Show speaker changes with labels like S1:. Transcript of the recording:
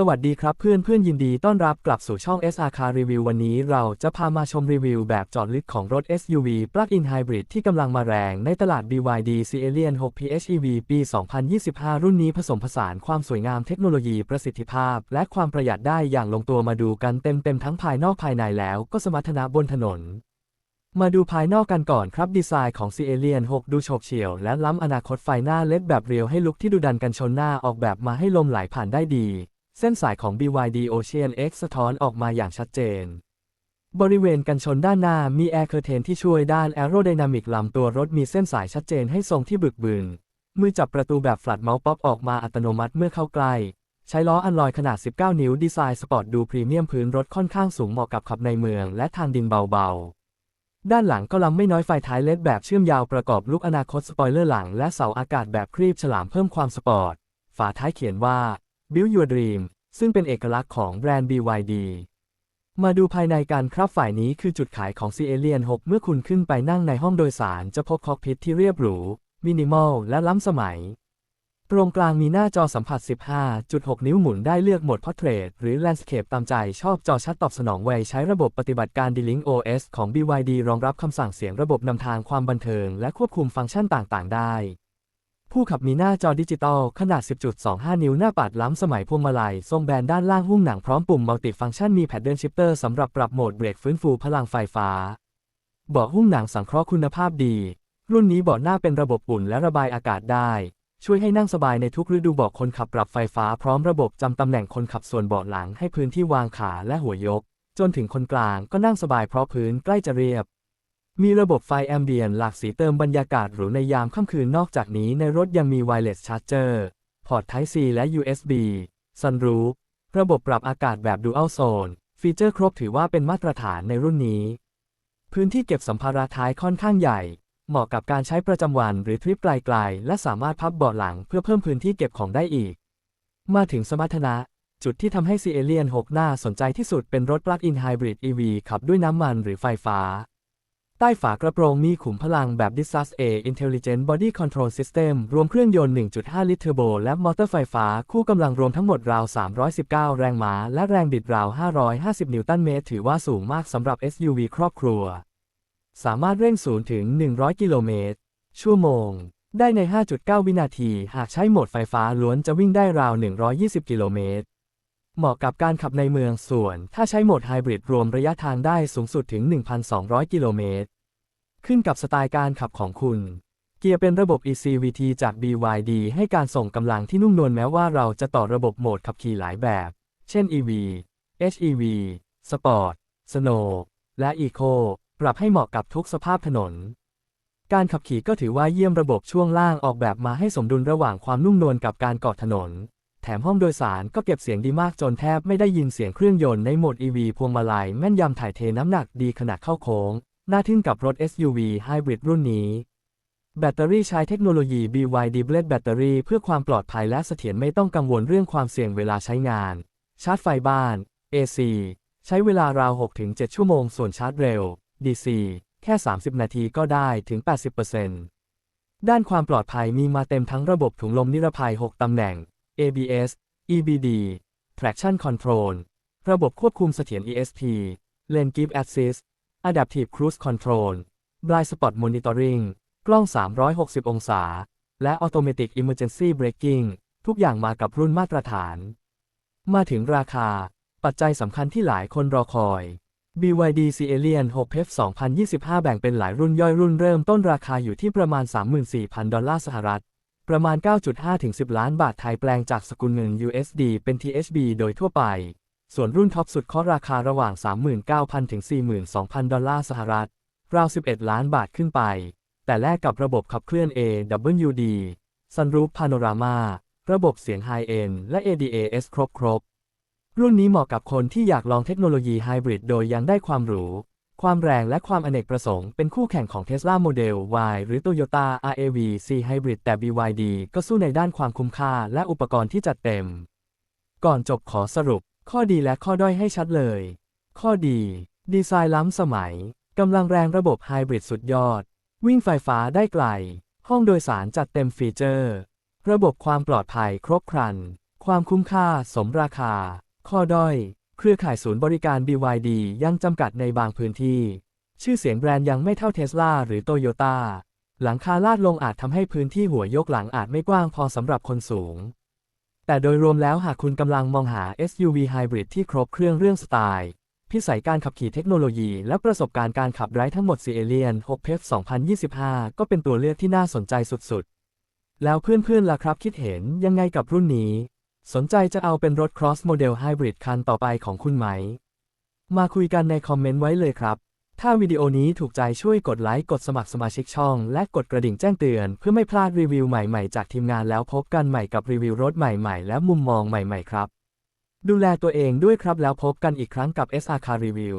S1: สวัสดีครับเพื่อนเพื่อนยินดีต้อนรับกลับสู่ช่อง SR Car Review วันนี้เราจะพามาชมรีวิวแบบจอดลึกของรถ SUV Plug-in Hybrid ที่กำลังมาแรงในตลาด BYD c a l i a n 6 PHEV ปี 2025 รุ่นนี้ผสมผสานความสวยงามเทคโนโลยีประสิทธิภาพ และความประหยัดได้อย่างลงตัวมาดูกันเต็มๆทั้งภายนอกภายในแล้วก็สมรรถนะบนถนนมาดูภายนอกกันก่อนครับ ดีไซน์ของ c a l i a n 6 ดูโฉบเฉี่ยว และล้ำอนาคตไฟหน้าเล็ดแบบเรียวให้ลุกที่ดูดันกันชนหน้าออกแบบมาให้ลมไหลผ่านได้ดี เส้นสายของ BYD Ocean X สะท้อนออกมาอย่างชัดเจน บริเวณกันชนด้านหน้ามีแอร์เคอร์เทนที่ช่วยด้านแอโรไดนามิกลำตัวรถมีเส้นสายชัดเจนให้ทรงที่บึกบึน มือจับประตูแบบฟลัดเมาส์ป๊อปออกมาอัตโนมัติเมื่อเข้าใกล้ ใช้ล้ออันลอยขนาด 19 นิ้วดีไซน์สปอร์ตดูพรีเมียมพื้นรถค่อนข้างสูงเหมาะกับขับในเมืองและทางดินเบาๆ ด้านหลังก็ลำไม่น้อยไฟท้ายเลดแบบเชื่อมยาวประกอบลูกอนาคตสปอยเลอร์หลังและเสาอากาศแบบครีบฉลามเพิ่มความสปอร์ต ฝาท้ายเขียนว่า Build Your Dream ซึ่งเป็นเอกลักษณ์ของแบรนด์ BYD มาดูภายในกันครับฝ่ายนี้คือจุดขายของ c a l i a n 6เมื่อคุณขึ้นไปนั่งในห้องโดยสารจะพบคอกพิทที่เรียบหรู มินิมอล และล้ำสมัย ตรงกลางมีหน้าจอสัมผัส 15.6 นิ้วหมุนได้เลือกโหมด Portrait หรือ Landscape ตามใจชอบจอชัดตอบสนองไวใช้ระบบปฏิบัติการ D-Link OS ของ BYD รองรับคำสั่งเสียงระบบนำทางความบันเทิง และควบคุมฟังก์ชันต่าง ๆ ได้ ผู้ขับมีหน้าจอดิจิตอลขนาด 10.25 นิ้วหน้าปัดล้ำสมัยพวงมาลัยทรงแบนด้านล่างหุ้มหนังพร้อมปุ่มมัลติฟังก์ชันมีแพดเดิลชิปเตอร์สำหรับปรับโหมดเบรกฟื้นฟูพลังไฟฟ้า เบาะหุ้มหนังสังเคราะห์คุณภาพดี รุ่นนี้เบาะหน้าเป็นระบบอุ่นและระบายอากาศได้ ช่วยให้นั่งสบายในทุกฤดูเบาะคนขับปรับไฟฟ้าพร้อมระบบจำตำแหน่งคนขับส่วนเบาะหลังให้พื้นที่วางขาและหัวยก จนถึงคนกลางก็นั่งสบายเพราะพื้นใกล้จะเรียบ มีระบบไฟแอมเบียนหลากสีเติมบรรยากาศหรูในยามค่ำคืนนอกจากนี้ในรถยังมี Wireless Charger พอร์ต Type C และ USB Sunroof ระบบปรับอากาศแบบ Dual Zone ฟีเจอร์ครบถือว่าเป็นมาตรฐานในรุ่นนี้ พื้นที่เก็บสัมภาระท้ายค่อนข้างใหญ่ เหมาะกับการใช้ประจำวันหรือทริปไกลๆ และสามารถพับเบาะหลังเพื่อเพิ่มพื้นที่เก็บของได้อีก มาถึงสมรรถนะ จุดที่ทำให้ c a l i a n 6น่าสนใจที่สุดเป็นรถ Plug-in Hybrid EV ขับด้วยน้ำมันหรือไฟฟ้า ใต้ฝากระโปรงมีขุมพลังแบบ Disas A Intelligent Body Control System รวมเครื่องยนต์ 1.5 ลิตรเทอร์โบ และมอเตอร์ไฟฟ้า คู่กำลังรวมทั้งหมดราว 319 แรงม้า และแรงบิดราว 550 นิวตันเมตร ถือว่าสูงมากสำหรับ SUV ครอบครัว สามารถเร่งศูนย์ถึง 100 กิโลเมตร ชั่วโมง ได้ใน 5.9 วินาที หากใช้โหมดไฟฟ้าล้วนจะวิ่งได้ราว 120 กิโลเมตร เหมาะกับการขับในเมืองส่วน ถ้าใช้โหมดไฮบริดรวมระยะทางได้สูงสุดถึง 1,200 กิโลเมตร ขึ้นกับสไตล์การขับของคุณ เกียร์เป็นระบบ ECVT จาก BYD ให้การส่งกำลังที่นุ่มนวลแม้ว่าเราจะต่อระบบโหมดขับขี่หลายแบบ เช่น EV HEV Sport Snow และ Eco ปรับให้เหมาะกับทุกสภาพถนน การขับขี่ก็ถือว่าเยี่ยมระบบช่วงล่างออกแบบมาให้สมดุลระหว่างความนุ่มนวลกับการเกาะถนน แถมห้องโดยสารก็เก็บเสียงดีมากจนแทบไม่ได้ยินเสียงเครื่องยนต์ในโหมด EV พวงมาลัยแม่นยำถ่ายเทน้ำหนักดีขณะเข้าโค้ง น่าทึ่งกับรถ SUV Hybrid รุ่นนี้ แบตเตอรี่ใช้เทคโนโลยี BYD Blade Battery เพื่อความปลอดภัยและเสถียรไม่ต้องกังวลเรื่องความเสี่ยงเวลาใช้งาน ชาร์จไฟบ้าน AC ใช้เวลาราว 6-7 ชั่วโมง ส่วนชาร์จเร็ว DC แค่ 30 นาทีก็ได้ถึง 80%ด้านความปลอดภัยมีมาเต็มทั้งระบบถุงลมนิรภัย 6 ตำแหน่ง ABS EBD Traction Control ระบบควบคุมเสถียร ESP Lane Keep Assist Adaptive Cruise Control Blind Spot Monitoring กล้อง 360 องศา และ Automatic Emergency Braking ทุกอย่างมากับรุ่นมาตรฐาน มาถึงราคา ปัจจัยสำคัญที่หลายคนรอคอย BYD c a l i a n 6 PEF 2025 แบ่งเป็นหลายรุ่นย่อยรุ่นเริ่มต้นราคาอยู่ที่ประมาณ 34,000 ดอลลาร์สหรัฐ ประมาณ 9.5 ถึง 10 ล้านบาทไทยแปลงจากสกุลเงิน USD เป็น THB โดยทั่วไป ส่วนรุ่นท็อปสุดเคาะราคาระหว่าง 39,000 ถึง 42,000 ดอลลาร์สหรัฐ ราว 11 ล้านบาทขึ้นไป แต่แลกกับระบบขับเคลื่อน AWD Sunroof Panorama ระบบเสียง High End และ ADAS ครบครบ รุ่นนี้เหมาะกับคนที่อยากลองเทคโนโลยีไฮบริดโดยยังได้ความหรู ความแรงและความอเนกประสงค์เป็นคู่แข่งของ Tesla Model Y หรือ Toyota RAV C Hybrid แต่ BYD ก็สู้ในด้านความคุ้มค่าและอุปกรณ์ที่จัดเต็ม ก่อนจบขอสรุป ข้อดีและข้อด้อยให้ชัดเลย ข้อดี ดีไซน์ล้ำสมัย กำลังแรงระบบไฮบริดสุดยอด วิ่งไฟฟ้าได้ไกล ห้องโดยสารจัดเต็มฟีเจอร์ ระบบความปลอดภัยครบครันคความคุ้มค่าสมราคา ข้อด้อย เครือข่ายศูนย์บริการ BYD ยังจำกัดในบางพื้นที่ ชื่อเสียงแบรนด์ยังไม่เท่าเทสลาหรือโตโยต้าหลังคาลาดลงอาจทำให้พื้นที่หัวยกหลังอาจไม่กว้างพอสำหรับคนสูง แต่โดยรวมแล้วหากคุณกำลังมองหา SUV Hybrid ที่ครบเครื่องเรื่องสไตล์ พิสัยการขับขี่เทคโนโลยี และประสบการณ์การขับไร้ทั้งหมด c ีเอเลียน6 p e 2025 ก็เป็นตัวเลือกที่น่าสนใจสุดๆ แล้วเพื่อนๆล่ะครับคิดเห็นยังไงกับรุ่นนี้ สนใจจะเอาเป็นรถ Cross Model Hybrid คันต่อไปของคุณไหม มาคุยกันในคอมเมนต์ไว้เลยครับ ถ้าวิดีโอนี้ถูกใจช่วยกดไลค์ กดสมัครสมาชิกช่อง และกดกระดิ่งแจ้งเตือน เพื่อไม่พลาดรีวิวใหม่ๆ จากทีมงานแล้วพบกันใหม่กับรีวิวรถใหม่ๆ และมุมมองใหม่ๆ ครับ ดูแลตัวเองด้วยครับแล้วพบกันอีกครั้งกับ SR Car Review